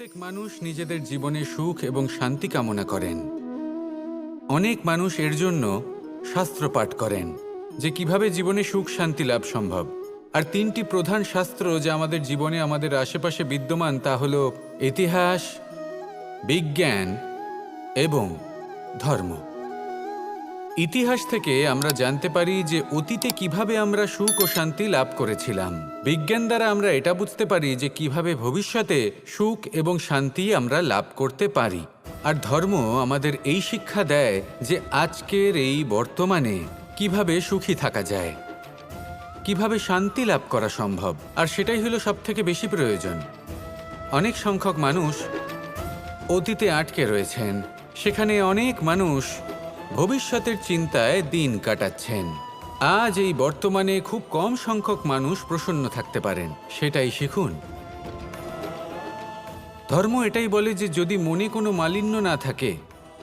প্রত্যেক মানুষ নিজেদের জীবনে সুখ এবং শান্তি কামনা করেন। অনেক মানুষ এর জন্য শাস্ত্র পাঠ করেন, যে কীভাবে জীবনে সুখ, শান্তি লাভ সম্ভব। আর তিনটি প্রধান শাস্ত্র যা আমাদের জীবনে আমাদের আশেপাশে বিদ্যমান, তা হল ইতিহাস, বিজ্ঞান এবং ধর্ম। ইতিহাস থেকে আমরা জানতে পারি যে অতীতে কীভাবে আমরা সুখ ও শান্তি লাভ করেছিলাম। বিজ্ঞান দ্বারা আমরা এটা বুঝতে পারি যে কীভাবে ভবিষ্যতে সুখ এবং শান্তি আমরা লাভ করতে পারি। আর ধর্ম আমাদের এই শিক্ষা দেয় যে আজকের এই বর্তমানে কীভাবে সুখী থাকা যায়, কীভাবে শান্তি লাভ করা সম্ভব, আর সেটাই হলো সবথেকে বেশি প্রয়োজন। অনেক সংখ্যক মানুষ অতীতে আটকে রয়েছেন, সেখানে অনেক মানুষ ভবিষ্যতের চিন্তায় দিন কাটাচ্ছেন। আজ এই বর্তমানে খুব কম সংখ্যক মানুষ প্রসন্ন থাকতে পারেন, সেটাই শিখুন। ধর্ম এটাই বলে যে যদি মনে কোনো মালিন্য না থাকে,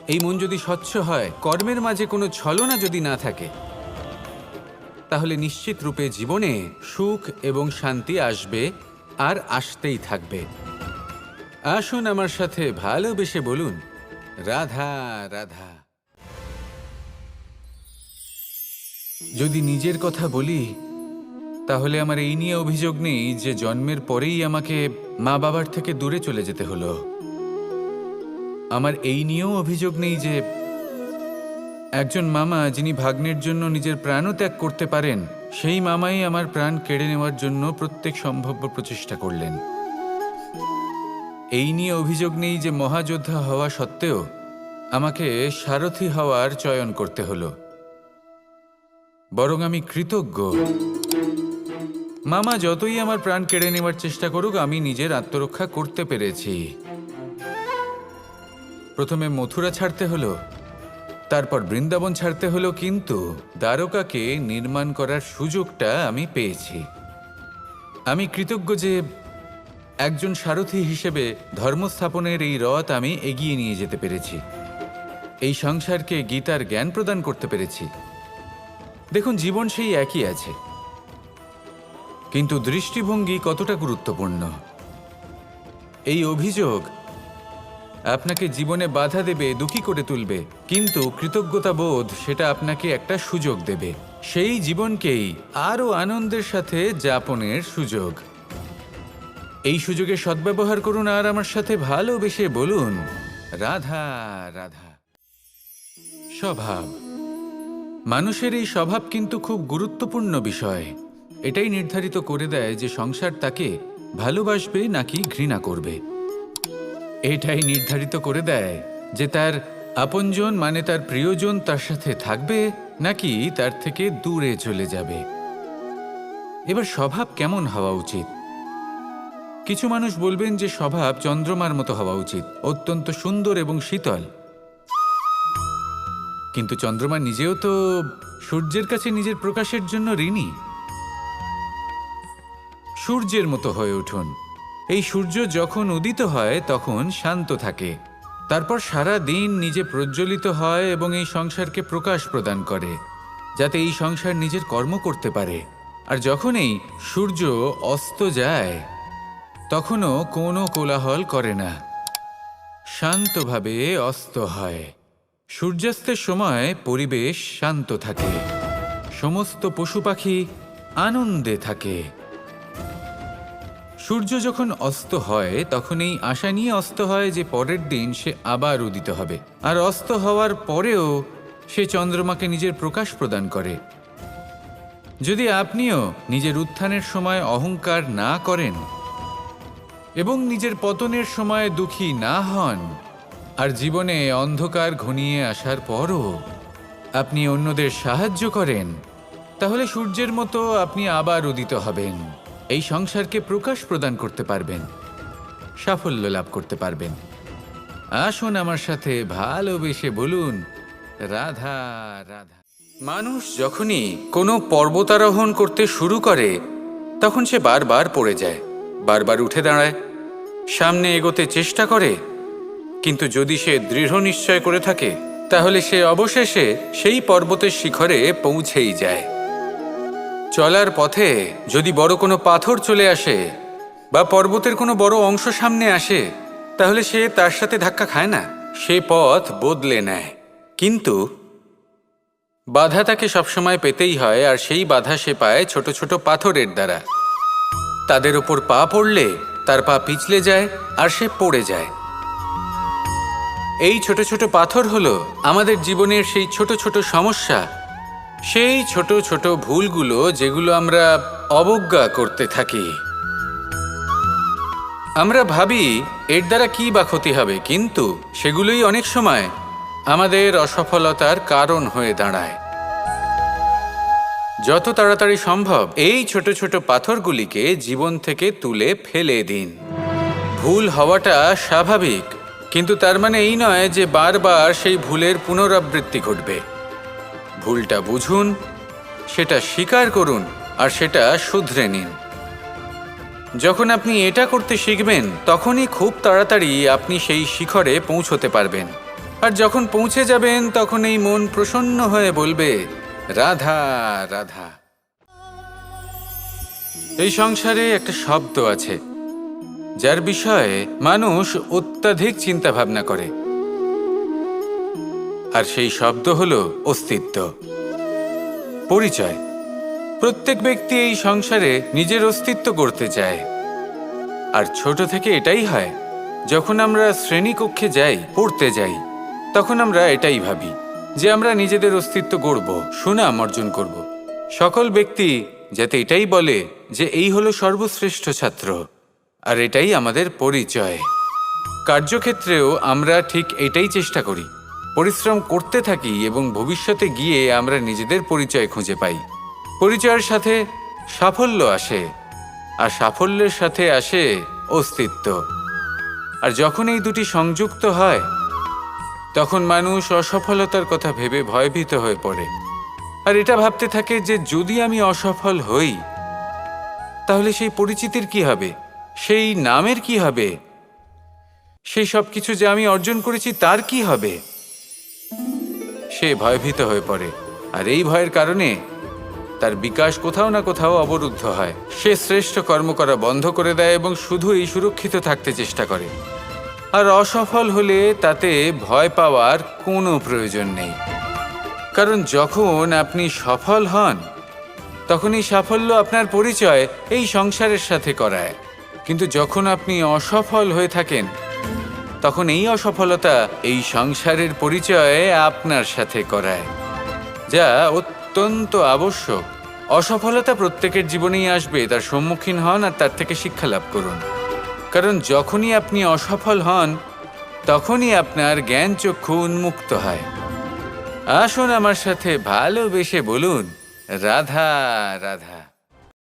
এই মন যদি স্বচ্ছ হয়, কর্মের মাঝে কোনো ছলনা যদি না থাকে, তাহলে নিশ্চিত রূপে জীবনে সুখ এবং শান্তি আসবে আর আসতেই থাকবে। আসুন আমার সাথে ভালোবেসে বলুন, রাধা রাধা। যদি নিজের কথা বলি, তাহলে আমার এই নিয়ে অভিযোগ নেই যে জন্মের পরেই আমাকে মা বাবার থেকে দূরে চলে যেতে হলো। আমার এই নিয়েও অভিযোগ নেই যে একজন মামা যিনি ভাগ্নের জন্য নিজের প্রাণও ত্যাগ করতে পারেন, সেই মামাই আমার প্রাণ কেড়ে নেওয়ার জন্য প্রত্যেক সম্ভাব্য প্রচেষ্টা করলেন। এই নিয়ে অভিযোগ নেই যে মহাযোদ্ধা হওয়া সত্ত্বেও আমাকে সারথি হওয়ার চয়ন করতে হলো। বরং আমি কৃতজ্ঞ। মামা, যতই আমার প্রাণ কেড়ে নেওয়ার চেষ্টা করুক, আমি নিজের আত্মরক্ষা করতে পেরেছি। প্রথমে মথুরা ছাড়তে হলো, তারপর বৃন্দাবন ছাড়তে হলো, কিন্তু দ্বারকাকে নির্মাণ করার সুযোগটা আমি পেয়েছি। আমি কৃতজ্ঞ যে একজন সারথী হিসেবে ধর্মস্থাপনের এই রথ আমি এগিয়ে নিয়ে যেতে পেরেছি। এই সংসারকে গীতার জ্ঞান প্রদান করতে পেরেছি। দেখুন, জীবন সেই একই আছে। কিন্তু দৃষ্টিভঙ্গি কতটা গুরুত্বপূর্ণ? এই অভিযোগ আপনাকে জীবনে বাধা দেবে, দুঃখী করে তুলবে, কিন্তু কৃতজ্ঞতা বোধ সেটা আপনাকে একটা সুযোগ দেবে। সেই জীবনকেই আরও আনন্দের সাথে যাপনের সুযোগ। এই সুযোগের সদ্ব্যবহার করুন আর আমার সাথে ভালোবেসে বলুন, রাধা রাধা। স্বভাব। মানুষের এই স্বভাব কিন্তু খুব গুরুত্বপূর্ণ বিষয়। এটাই নির্ধারিত করে দেয় যে সংসার তাকে ভালোবাসবে নাকি ঘৃণা করবে। এটাই নির্ধারিত করে দেয় যে তার আপনজন মানে তার প্রিয়জন তার সাথে থাকবে নাকি তার থেকে দূরে চলে যাবে। এবার স্বভাব কেমন হওয়া উচিত? কিছু মানুষ বলবেন যে স্বভাব চন্দ্রমার মতো হওয়া উচিত, অত্যন্ত সুন্দর এবং শীতল। কিন্তু চন্দ্রমা নিজেও তো সূর্যের কাছে নিজের প্রকাশের জন্য ঋণী। সূর্যের মতো হয়ে উঠুন। এই সূর্য যখন উদিত হয়, তখন শান্ত থাকে। তারপর সারা দিন নিজে প্রজ্বলিত হয় এবং এই সংসারকে প্রকাশ প্রদান করে, যাতে এই সংসার নিজের কর্ম করতে পারে। আর যখন এই সূর্য অস্ত যায়, তখনও কোনো কোলাহল করে না। শান্তভাবে অস্ত হয়। সূর্যাস্তের সময় পরিবেশ শান্ত থাকে। সমস্ত পশু পাখি আনন্দে থাকে। সূর্য যখন অস্ত হয় তখন এই আশা নিয়ে অস্ত হয় যে পরের দিন সে আবার উদিত হবে। আর অস্ত হওয়ার পরেও সে চন্দ্রমাকে নিজের প্রকাশ প্রদান করে। যদি আপনিও নিজের উত্থানের সময় অহংকার না করেন এবং নিজের পতনের সময় দুঃখী না হন আর জীবনে অন্ধকার ঘনিয়ে আসার পরও আপনি অন্যদের সাহায্য করেন, তাহলে সূর্যের মতো আপনি আবার উদিত হবেন। এই সংসারকে প্রকাশ প্রদান করতে পারবেন, সাফল্য লাভ করতে পারবেন। আসুন আমার সাথে ভালোবেসে বলুন, রাধা রাধা। মানুষ যখনই কোনো পর্বতারোহণ করতে শুরু করে, তখন সে বারবার পড়ে যায়, বারবার উঠে দাঁড়ায়, সামনে এগোতে চেষ্টা করে কিন্তু যদি সে দৃঢ় নিশ্চয় করে থাকে, তাহলে সে অবশেষে সেই পর্বতের শিখরে পৌঁছেই যায়। চলার পথে যদি বড় কোনো পাথর চলে আসে বা পর্বতের কোনো বড় অংশ সামনে আসে, তাহলে সে তার সাথে ধাক্কা খায় না। সে পথ বদলে নেয়। কিন্তু বাধা তাকে সবসময় পেতেই হয় আর সেই বাধা সে পায় ছোট ছোট পাথরের দ্বারা। তাদের ওপর পা পড়লে তার পা পিছলে যায় আর সে পড়ে যায়। এই ছোট ছোট পাথর হলো আমাদের জীবনের সেই ছোট ছোট সমস্যা। সেই ছোট ছোট ভুলগুলো যেগুলো আমরা অবজ্ঞা করতে থাকি। আমরা ভাবি, এর দ্বারা কি বা ক্ষতি হবে, কিন্তু সেগুলোই অনেক সময় আমাদের অসফলতার কারণ হয়ে দাঁড়ায়। যত তাড়াতাড়ি সম্ভব এই ছোট ছোট পাথরগুলিকে জীবন থেকে তুলে ফেলে দিন। ভুল হওয়াটা স্বাভাবিক কিন্তু তার মানে এই নয় যে বারবার সেই ভুলের পুনরাবৃত্তি ঘটবে। ভুলটা বুঝুন, সেটা স্বীকার করুন, আর সেটা শুধরে নিন। যখন আপনি এটা করতে শিখবেন, তখনই খুব তাড়াতাড়ি আপনি সেই শিখরে পৌঁছতে পারবেন। আর যখন পৌঁছে যাবেন, তখন এই মন প্রসন্ন হয়ে বলবে, রাধা রাধা। এই সংসারে একটা শব্দ আছে। যার বিষয়ে মানুষ অত্যাধিক চিন্তা ভাবনা করে। আর সেই শব্দ হল অস্তিত্ব। পরিচয়। প্রত্যেক ব্যক্তি এই সংসারে নিজের অস্তিত্ব করতে চায়। আর ছোট থেকে এটাই হয়, যখন আমরা শ্রেণীকক্ষে যাই, পড়তে যাই, তখন আমরা এটাই ভাবি যে আমরা নিজেদের অস্তিত্ব গড়ব, সুনাম অর্জন করব। সকল ব্যক্তি যাতে এটাই বলে যে এই হলো সর্বশ্রেষ্ঠ ছাত্র। আর এটাই আমাদের পরিচয়। কার্যক্ষেত্রেও আমরা ঠিক এটাই চেষ্টা করি। পরিশ্রম করতে থাকি এবং ভবিষ্যতে গিয়ে আমরা নিজেদের পরিচয় খুঁজে পাই। পরিচয়ের সাথে সাফল্য আসে, আর সাফল্যের সাথে আসে অস্তিত্ব। আর যখন এই দুটি সংযুক্ত হয়, তখন মানুষ অসফলতার কথা ভেবে ভয়ভীত হয়ে পড়ে। আর এটা ভাবতে থাকে যে যদি আমি অসফল হই, তাহলে সেই পরিচিতির কি হবে? সেই নামের কি হবে? সেই সব কিছু যে আমি অর্জন করেছি তার কি হবে? সে ভয়ভীত হয়ে পড়ে। আর এই ভয়ের কারণে তার বিকাশ কোথাও না কোথাও অবরুদ্ধ হয়। সে শ্রেষ্ঠ কর্ম করা বন্ধ করে দেয় এবং শুধুই সুরক্ষিত থাকতে চেষ্টা করে। আর অসফল হলে তাতে ভয় পাওয়ার কোনো প্রয়োজন নেই। কারণ যখন আপনি সফল হন তখন এই সাফল্য আপনার পরিচয় এই সংসারের সাথে করায়। কিন্তু যখন আপনি অসফল হয়ে থাকেন, তখন এই অসফলতা এই সংসারের পরিচয় আপনার সাথে করায়, যা অত্যন্ত আবশ্যক। অসফলতা প্রত্যেকের জীবনেই আসবে, তার সম্মুখীন হন আর তার থেকে শিক্ষা লাভ করুন। কারণ যখনই আপনি অসফল হন, তখনই আপনার জ্ঞান চক্ষু উন্মুক্ত হয়। আসুন আমার সাথে ভালোবেসে বলুন, রাধা রাধা।